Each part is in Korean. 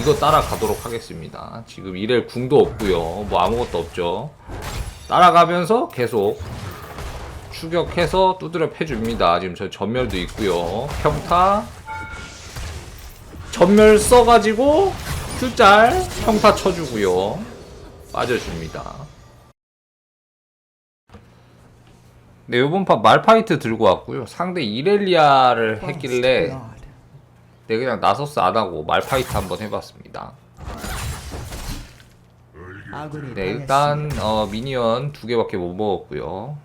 이거 따라가도록 하겠습니다. 지금 이렐 궁도 없고요. 뭐 아무것도 없죠. 따라가면서 계속 추격해서 두드려 패줍니다. 지금 저 전멸도 있고요. 평타 전멸 써가지고 Q짤 평타 쳐주고요. 빠져줍니다. 네, 요번 판 말파이트 들고 왔고요. 상대 이렐리아를 했길래 네, 그냥 나서스 안 하고 말파이트 한번 해봤습니다. 네, 일단 어, 미니언 두 개밖에 못 먹었고요.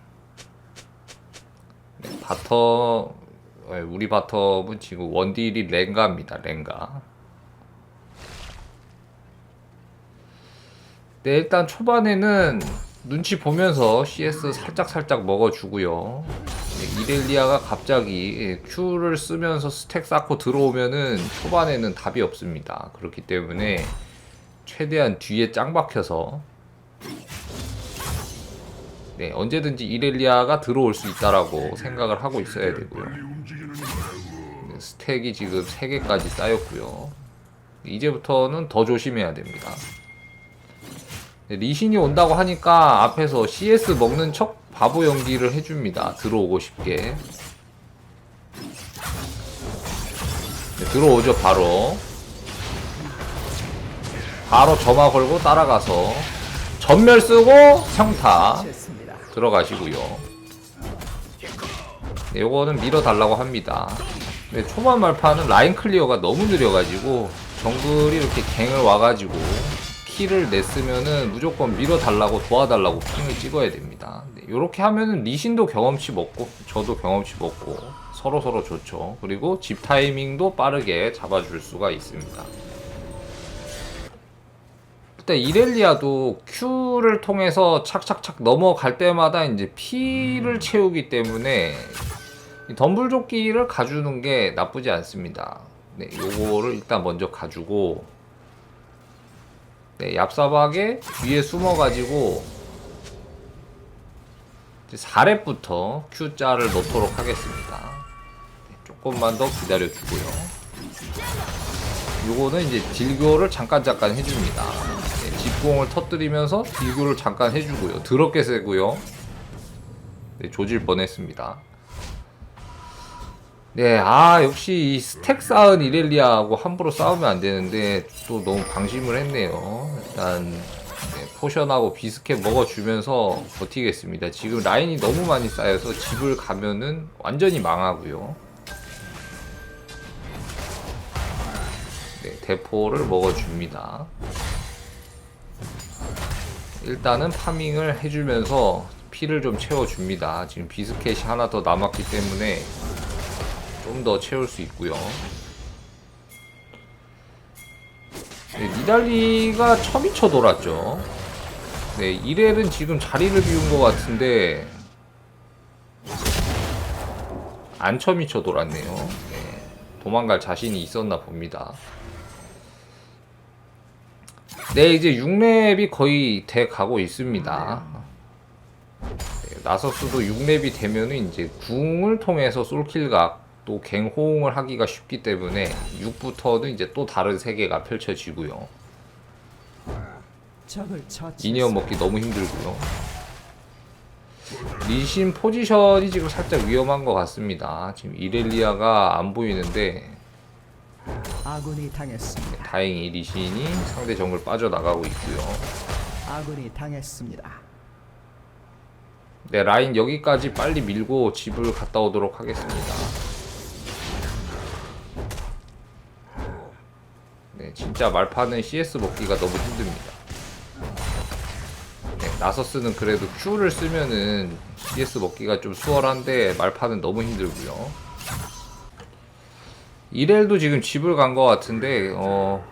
네, 바터 네, 우리 바텀은 지금 원딜이 랭가입니다. 랭가. 네, 일단 초반에는 눈치 보면서 CS 살짝 살짝 먹어주고요. 네, 이렐리아가 갑자기 예, Q를 쓰면서 스택 쌓고 들어오면은 초반에는 답이 없습니다. 그렇기 때문에 최대한 뒤에 짱 박혀서 네, 언제든지 이렐리아가 들어올 수 있다라고 생각을 하고 있어야 되고요. 네, 스택이 지금 3개까지 쌓였고요. 이제부터는 더 조심해야 됩니다. 네, 리신이 온다고 하니까 앞에서 CS 먹는 척 바보 연기를 해줍니다. 들어오고 싶게. 네, 들어오죠, 바로. 바로 점화 걸고 따라가서 전멸 쓰고 평타. 들어가시고요. 네, 요거는 밀어달라고 합니다. 네, 초반 말파는 라인 클리어가 너무 느려가지고 정글이 이렇게 갱을 와가지고 키를 냈으면은 무조건 밀어달라고 도와달라고 핑을 찍어야 됩니다. 네, 요렇게 하면은 리신도 경험치 먹고 저도 경험치 먹고 서로 서로 좋죠. 그리고 집 타이밍도 빠르게 잡아줄 수가 있습니다. 일단 이렐리아도 Q를 통해서 착착착 넘어갈 때마다 이제 피를 채우기 때문에 이 덤불조끼를 가주는 게 나쁘지 않습니다. 네, 요거를 일단 먼저 가주고 네, 얍사박에 뒤에 숨어가지고 이제 4렙부터 Q자를 넣도록 하겠습니다. 네, 조금만 더 기다려주고요. 요거는 이제 딜교를 잠깐 잠깐 해줍니다. 네, 집공을 터뜨리면서 딜교를 잠깐 해주고요. 더럽게 세고요. 네, 조질 뻔했습니다. 네, 아 역시 이 스택 쌓은 이렐리아하고 함부로 싸우면 안 되는데 또 너무 방심을 했네요. 일단 네, 포션하고 비스켓 먹어주면서 버티겠습니다. 지금 라인이 너무 많이 쌓여서 집을 가면은 완전히 망하고요. 네, 대포를 먹어줍니다. 일단은 파밍을 해주면서 피를 좀 채워줍니다. 지금 비스켓이 하나 더 남았기 때문에 좀 더 채울 수 있고요. 네, 니달리가 처미쳐 돌았죠. 네, 이렐은 지금 자리를 비운 것 같은데 안 처미쳐 돌았네요. 네, 도망갈 자신이 있었나 봅니다. 네, 이제 6렙이 거의 돼 가고 있습니다. 네, 나서스도 6렙이 되면은 이제 궁을 통해서 솔킬각 또 갱호응을 하기가 쉽기 때문에 6부터는 이제 또 다른 세계가 펼쳐지고요. 처치. 미니언 먹기 너무 힘들고요. 리신 포지션이 지금 살짝 위험한 것 같습니다. 지금 이렐리아가 안 보이는데 아군이 당했습니다. 다행히 리신이 상대 정글 빠져나가고 있고요. 아군이 당했습니다. 네, 라인 여기까지 빨리 밀고 집을 갔다 오도록 하겠습니다. 진짜 말파는 CS 먹기가 너무 힘듭니다. 네, 나서스는 그래도 Q를 쓰면은 CS 먹기가 좀 수월한데 말파는 너무 힘들고요. 이렐도 지금 집을 간 것 같은데 어,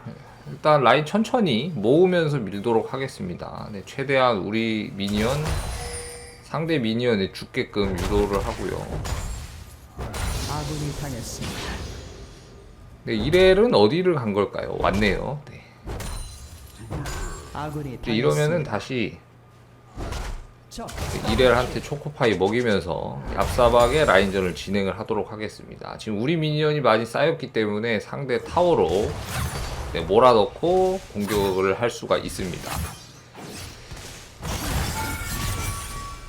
일단 라인 천천히 모으면서 밀도록 하겠습니다. 네, 최대한 우리 미니언 상대 미니언에 죽게끔 유도를 하고요. 아군이 당했습니다. 네, 이렐은 어디를 간 걸까요? 왔네요. 네. 이제 이러면은. 다시 적 이렐한테 초코파이 먹이면서 얍사박의 라인전을 진행을 하도록 하겠습니다. 지금 우리 미니언이 많이 쌓였기 때문에 상대 타워로 네, 몰아넣고 공격을 할 수가 있습니다.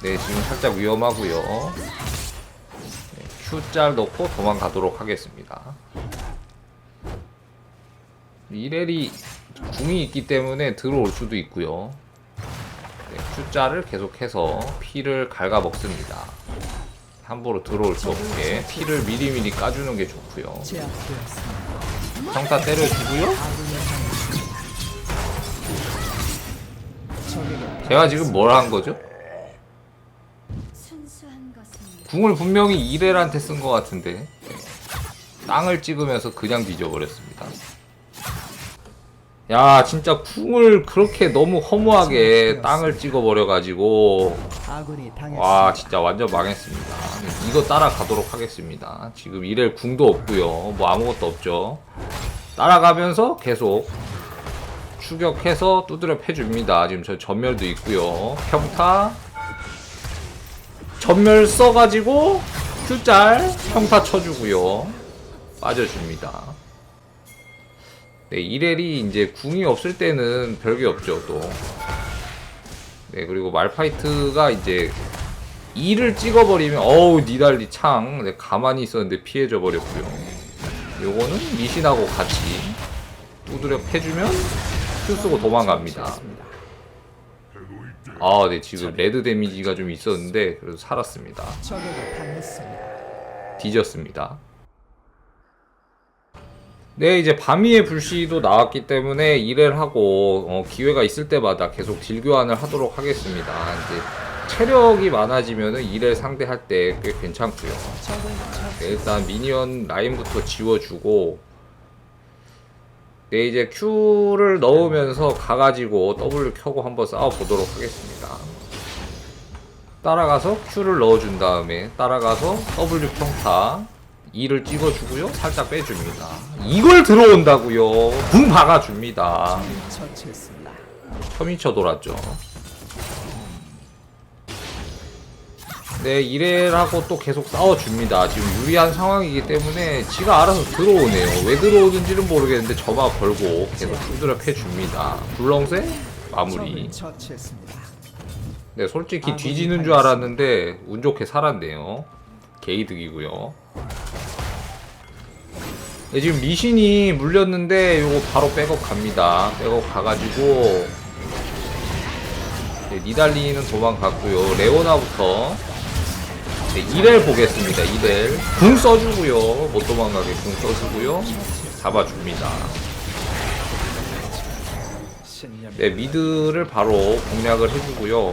네, 지금 살짝 위험하고요. 네, Q짤 넣고 도망가도록 하겠습니다. 이렐이 궁이 있기 때문에 들어올 수도 있고요. 네, Q짤을 계속해서 피를 갉아 먹습니다. 함부로 들어올 수 없게 피를 미리미리 까주는 게 좋고요. 평타 때려주고요. 제가 지금 뭘 한 거죠? 궁을 분명히 이렐한테 쓴 것 같은데 네. 땅을 찍으면서 그냥 뒤져버렸습니다. 야 진짜 궁을 그렇게 너무 허무하게 땅을 찍어버려가지고. 와 진짜 완전 망했습니다. 이거 따라가도록 하겠습니다. 지금 이렐 궁도 없고요. 뭐 아무것도 없죠. 따라가면서 계속 추격해서 두드려 패줍니다. 지금 저 전멸도 있고요. 평타 전멸 써가지고 Q짤 평타 쳐주고요. 빠져줍니다. 네, 이렐이 이제 궁이 없을 때는 별게 없죠, 또. 네, 그리고 말파이트가 이제 2를 찍어버리면, 어우, 니달리 창. 네, 가만히 있었는데 피해져 버렸고요. 요거는 미신하고 같이 두드려 패주면 Q 쓰고 도망갑니다. 아, 네, 지금 레드 데미지가 좀 있었는데, 그래도 살았습니다. 뒤졌습니다. 네, 이제 밤위의 불씨도 나왔기 때문에 일을 하고 어, 기회가 있을 때마다 계속 딜 교환을 하도록 하겠습니다. 이제 체력이 많아지면은 일을 상대할 때 꽤 괜찮고요. 네, 일단 미니언 라인부터 지워주고 네, 이제 Q를 넣으면서 가가지고 W 켜고 한번 싸워보도록 하겠습니다. 따라가서 Q를 넣어준 다음에 따라가서 W 평타 2를 찍어주고요. 살짝 빼줍니다. 이걸 들어온다고요. 궁 박아줍니다. 처미쳐 돌았죠. 네, 이래라고 또 계속 싸워줍니다. 지금 유리한 상황이기 때문에 지가 알아서 들어오네요. 왜 들어오는지는 모르겠는데 점화 걸고 계속 두드려 패줍니다. 불렁쇠 마무리. 네, 솔직히 뒤지는 줄 알았는데 운 좋게 살았네요. 게이득이고요. 네, 지금 리신이 물렸는데 요거 바로 백업 갑니다. 백업 가가지고 네, 니달리는 도망갔고요. 레오나부터 네, 이렐 보겠습니다. 이렐 궁 써주고요. 못 도망가게 궁 써주고요. 잡아줍니다. 네, 미드를 바로 공략을 해주고요.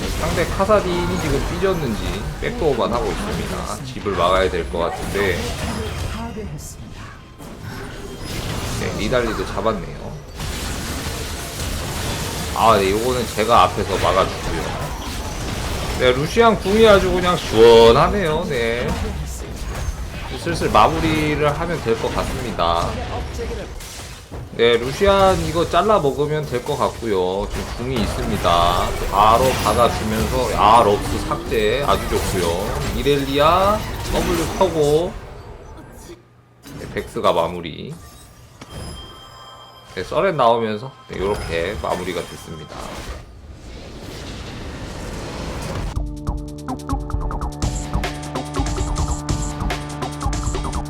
네, 상대 카사딘이 지금 삐졌는지 백도어만 하고 있습니다. 집을 막아야 될 것 같은데 파괴했습니다. 네, 리달리도 잡았네요. 아, 네, 요거는 제가 앞에서 막아주고요. 네, 루시안 궁이 아주 그냥 시원하네요. 네. 슬슬 마무리를 하면 될 것 같습니다. 네, 루시안 이거 잘라 먹으면 될 것 같고요. 지금 궁이 있습니다. 바로 받아주면서 아 럽스 삭제 아주 좋고요. 이렐리아 W 네, 백스가 마무리. 네, 썰에 나오면서 네, 이렇게 마무리가 됐습니다.